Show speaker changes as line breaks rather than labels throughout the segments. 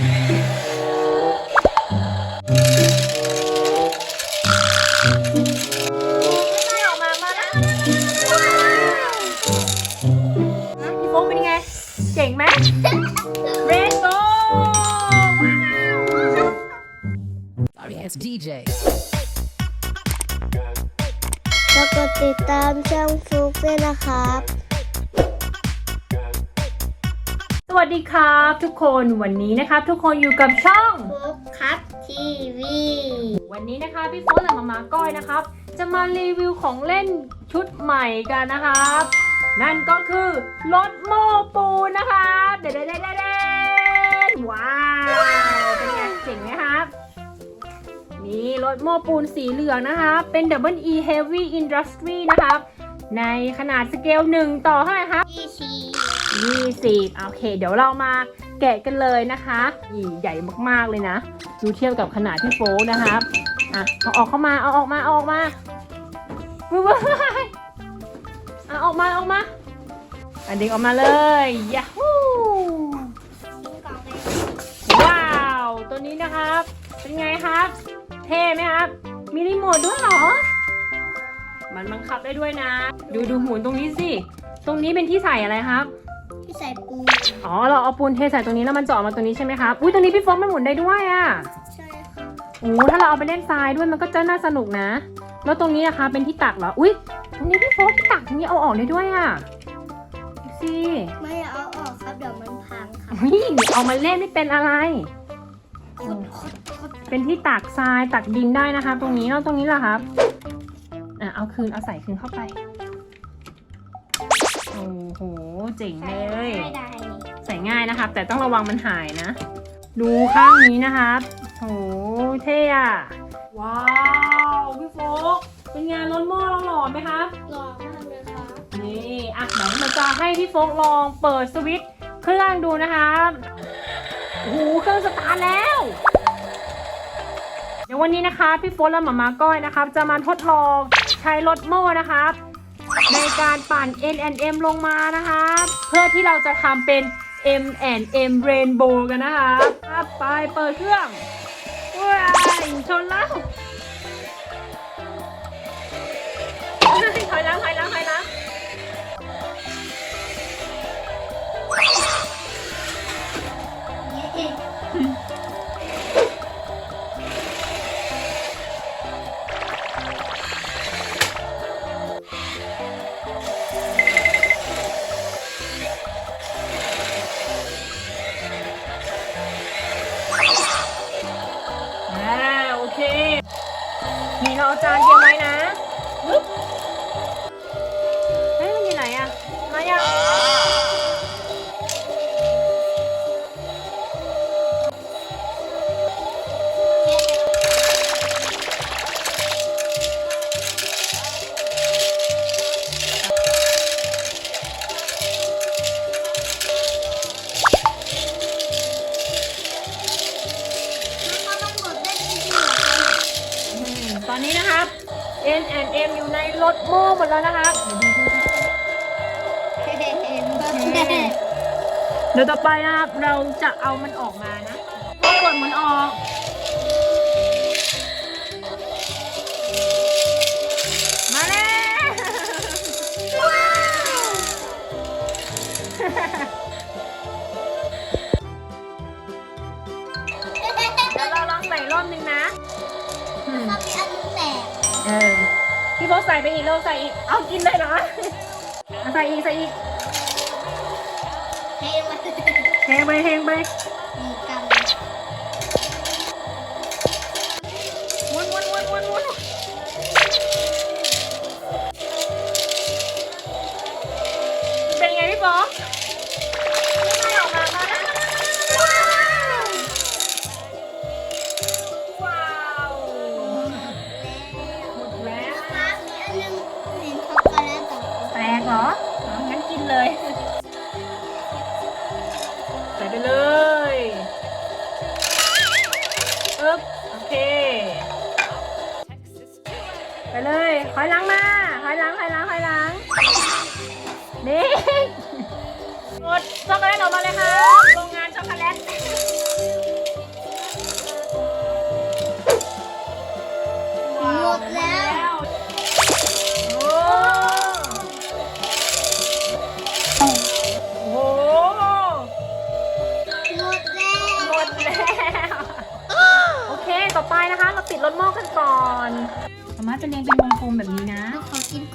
พี่โฟกเป็นยังไง เจ๋งไหมเรนโบว์
Sorry, it's DJ.
แล้วกดติดตามช่องฟลุกด้วยนะครับ
สวัสดีครับทุกคนวันนี้นะครับ ทุกคนอยู่กับช่อง
ฟลุกครับทีวี
วันนี้นะคะพี่โฟกและมามาก้อยนะครับ จะมารีวิวของเล่นชุดใหม่กันนะครับ นั่นก็คือรถโม้ปูนนะครับเด็ดเด็ดเด็ดเด็ดว้าวเป็นไงเจ๋งไหมครับนี่รถโม้ปูนสีเหลืองนะคะเป็น Double E Heavy Industry นะครับในขนาดสเกล1ต่อเท่าไหร่ครับ
พี่ชี
20โอเค เดี๋ยวเรามาแกะกันเลยนะคะนี่ใหญ่มากๆเลยนะ ดูเทียบกับขนาดที่โฟล์นะครับอะเอาออกเข้ามาเอาออกมาเอาออกมาว้ายว้ายเอาออกมาออกมาอันดึงออกมาเลยยาฮูว้าว ตัวนี้นะครับ เป็นไงครับ เท่ไหมครับ มีรีโมทด้วยเหรอ มันบังคับได้ด้วยนะ ดูดูหมุนตรงนี้สิ ตรงนี้เป็นที่ใส่อะไรครับ
พี่ใส่ปู
อ๋อเราเอาปูนเทใส่ตรงนี้แล้วมันเจาะมาตรงนี้ใช่ไหมครับอุ้ยตรงนี้พี่โฟมมันหมุนได้ด้วยอะ
ใช่ค่ะ
โอ้ถ้าเราเอาไปเล่นทรายด้วยมันก็จะน่าสนุกนะ แล้วตรงนี้นะคะเป็นที่ตักเหรออุ้ยตรงนี้พี่โฟมที่ตักตรงนี้เอาออกได้ด้วยอะดูสิ
ไม่เอาออกครับเดี๋ยวมันพังครับ
อุ้ยเอามาเล่นไม่เป็นอะไร
คดคดคด
เป็นที่ตักทรายตักดินได้นะคะ ตรงนี้แล้วตรงนี้ล่ะครับอะเอาคืนเอาใส่คืนเข้าไป โอ้โห เจ๋งเลย
ไม่ได้
ใส่ง่ายนะครับ แต่ต้องระวังมันหายนะ ดูข้างนี้นะครับโหเท่อะว้าวพี่โฟกเป็นไงรถโม่เราหล่อไหมครับ
หล่อมากเลยครับ
นี่อะเดี๋ยวเราจะให้พี่โฟกลองเปิดสวิตช์เครื่องดูนะครับโอ้โหเครื่องสตาร์ทแล้ว เดี๋ยววันนี้นะคะพี่โฟกและหมามาก้อยนะครับ จะมาทดลองใช้รถโม่นะครับ ในการปั่น N M ลงมานะคะเพื่อที่เราจะทำเป็น M M Rainbow กันนะคะไปเปิดเครื่องว้ายชนแล้ว อ่าโอเค นี่เราเอาจานเตรียมไว้นะปึ๊บเฮ้ยมันอยู่ไหนอะมายัง N M อยู่ในรถโม่หมดแล้วนะครับ
เห็นเห็น
เดี๋ยวต่อไปนะครับเราจะเอามันออกมานะพอกดมันออก เออพี่โบทใส่ไปอีกเราใส่อีก เอากินเลยเหรอเอาใส่อีกใส่อีก
เฮ้ยมัน
เฮงไปเฮงไป
กิ
นเลย ใส่ไปเลยอึ๊บโอเค ไปเลยหอยหลังมาหอยหลังหอยหลังหอยหลังนี่หมดช็อกโกแลตออกมาเลยค่ะ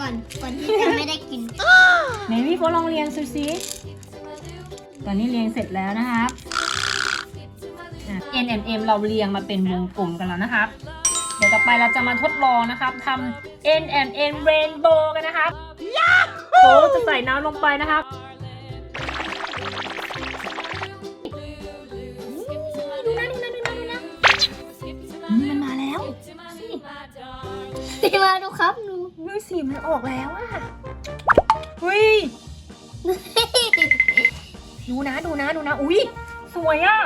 กินก่อนก่
อนที่จะไม่ได้กิน
ไหนพี่โฟลองเรียงซูซิตอนนี้เรียงเสร็จแล้วนะครับอะ N M M เราเรียงมาเป็นวงกลมกันแล้วนะครับ เดี๋ยวต่อไปเราจะมาทดลองนะครับทำ N M M Rainbow กันนะครับโฟจะใส่น้ำลงไปนะครับดูนะดูนะดูนะดูนะนี่มันมาแล้ว
ตีมาดูครับหนู
เฮ้ ยสีมันออกแล้วอะเฮ้ยดูนะดูนะดูนะ อุ้ยสวยอะ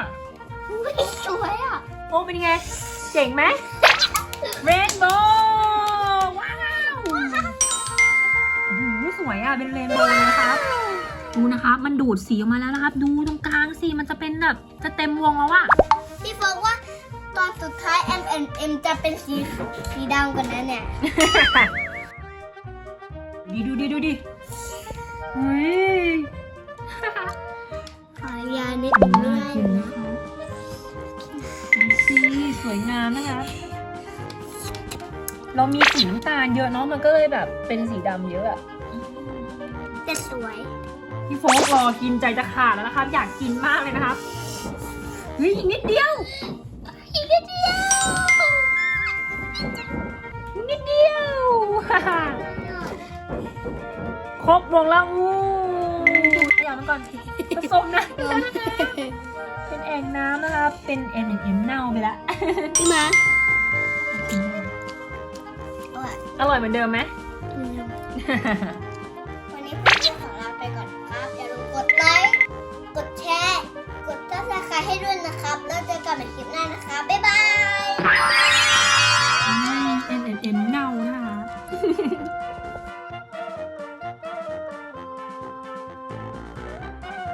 ไม่สวยอะ
โอ้เป็นไง เจ๋งไหมเรนโบว์ว้าวโอ้โหสวยอะเป็นเรนโบว์เลยนะครับดูนะครับมันดูดสีออกมาแล้วนะครับ ดูตรงกลางสิมันจะเป็นแบบจะเต็มวงแล้วอะ
พี่บอกว่าตอนสุดท้าย M N M จะเป็นสีสีดำกันนะเนี่ย
ดีดูดิดูดิเฮ้ย
ขอยานิดนึงไม่ได้เหรอ
สีสวยงามนะคะ เรามีสีน้ำตาลเยอะเนาะมันก็เลยแบบเป็นสีดำเยอะอะ
แต่สวย
พี่โฟกรอกินใจจะขาดแล้วนะครับ อยากกินมากเลยนะครับเฮ้ยอีกนิดเดียว
อีกนิดเดียว
อีกนิดเดียวคร บวงแล้วอู้ขยับมาก่อนผสมนะ เป็นแอ่งน้ำนะคะ เป็นเอ็นเอ็มเน่าไปแล้ว
พี่มาโอ้ย
อร่อยเหมือนเดิมไหม